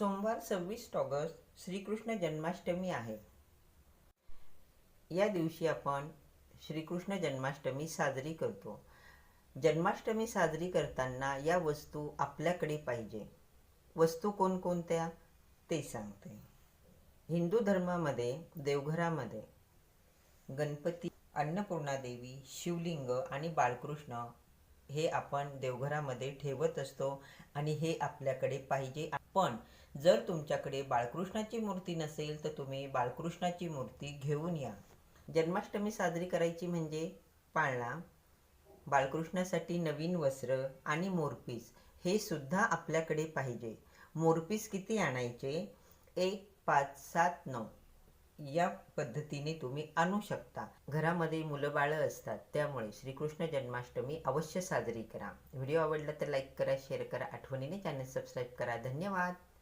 सोमवार सव्वीस ऑगस्ट श्रीकृष्ण जन्माष्टमी आहे. या दिवशी आपण श्रीकृष्ण जन्माष्टमी साजरी करतो. जन्माष्टमी साजरी करताना या वस्तू आपल्याकडे पाहिजे. वस्तू कोणकोणत्या? ते सांगते. हिंदू धर्मामध्ये देवघरामध्ये गणपती अन्नपूर्णा देवी शिवलिंग आणि बाळकृष्ण हे आपण देवघरामध्ये ठेवत असतो आणि हे आपल्याकडे पाहिजे. पण जर तुमच्याकडे बाळकृष्णाची मूर्ती नसेल तर तुम्ही बाळकृष्णाची मूर्ती घेऊन या. जन्माष्टमी साजरी करायची म्हणजे पाळणा बाळकृष्णासाठी नवीन वस्त्र आणि मोरपीस हे सुद्धा आपल्याकडे पाहिजे. मोरपीस किती आणायचे? एक पाच सात नऊ. या पद्धतीने तुम्ही आणू शकता. घरामध्ये मुलं बाळं असतात त्यामुळे श्रीकृष्ण जन्माष्टमी अवश्य साजरी करा. व्हिडिओ आवडला तर लाईक करा शेअर करा आठवणीने चॅनल सबस्क्राईब करा. धन्यवाद!